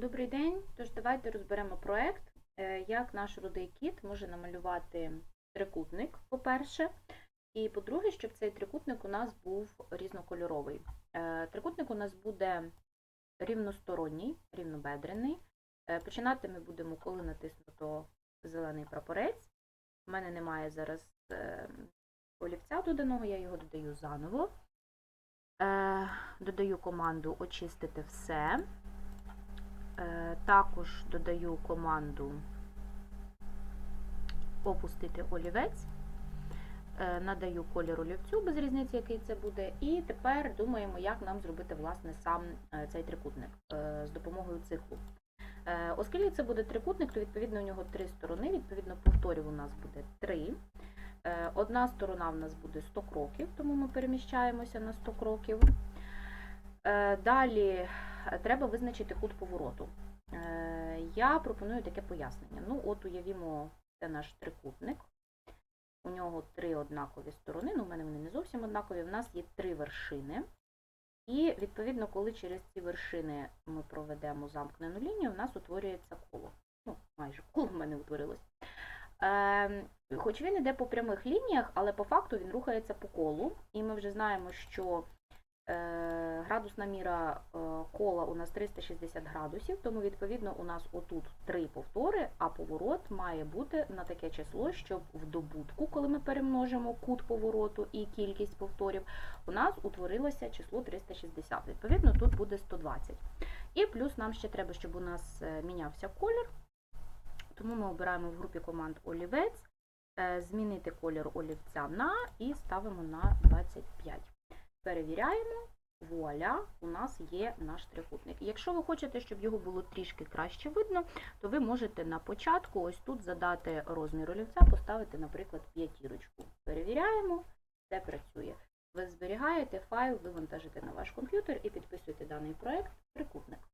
Добрий день. Тож давайте розберемо проект, е, як наш рудий кіт може намалювати трикутник, по-перше. І по-друге, щоб цей трикутник у нас був різнокольоровий. Е, Трикутник у нас буде рівносторонній, рівнобедрений. Е, Починати ми будемо, коли натиснуто зелений прапорець. У мене немає зараз олівця доданого, я його додаю заново. Додаю команду очистити все. Е, Також додаю команду опустити олівець, Е, надаю колір олівцю, без різниці, який це буде. І тепер думаємо, як нам зробити власне сам е, цей трикутник з допомогою циклу. Оскільки це буде трикутник, то відповідно у нього три сторони, відповідно повторів у нас буде три. Одна сторона в нас буде 100 кроків, тому ми переміщаємося на 100 кроків. Далі треба визначити кут повороту. Е, Я пропоную таке пояснення. Ну, от уявімо, це наш трикутник. У нього три однакові сторони, ну, в мене вони не зовсім однакові. У нас є три вершини. І, відповідно, коли через ці вершини ми проведемо замкнену лінію, у нас утворюється коло. Ну, майже коло в мене утворилось. Е, хоч він іде по прямих лініях, але по факту він рухається по колу. І ми вже знаємо, що градусна міра е, кола у нас 360 градусів, тому відповідно у нас отут три повтори, а поворот має бути на таке число, щоб в добутку, коли ми перемножимо кут повороту і кількість повторів, у нас утворилося число 360. Відповідно, тут буде 120. І плюс нам ще треба, щоб у нас е, мінявся колір. Тому ми обираємо в групі команд олівець, е, змінити колір олівця на і ставимо на 25. Перевіряємо, вуаля, у нас є наш трикутник. Якщо ви хочете, щоб його було трішки краще видно, то ви можете на початку ось тут задати розмір олівця, поставити, наприклад, п'ятірочку. Перевіряємо, все працює. Ви зберігаєте файл, вивантажите на ваш комп'ютер і підписуєте даний проект трикутник.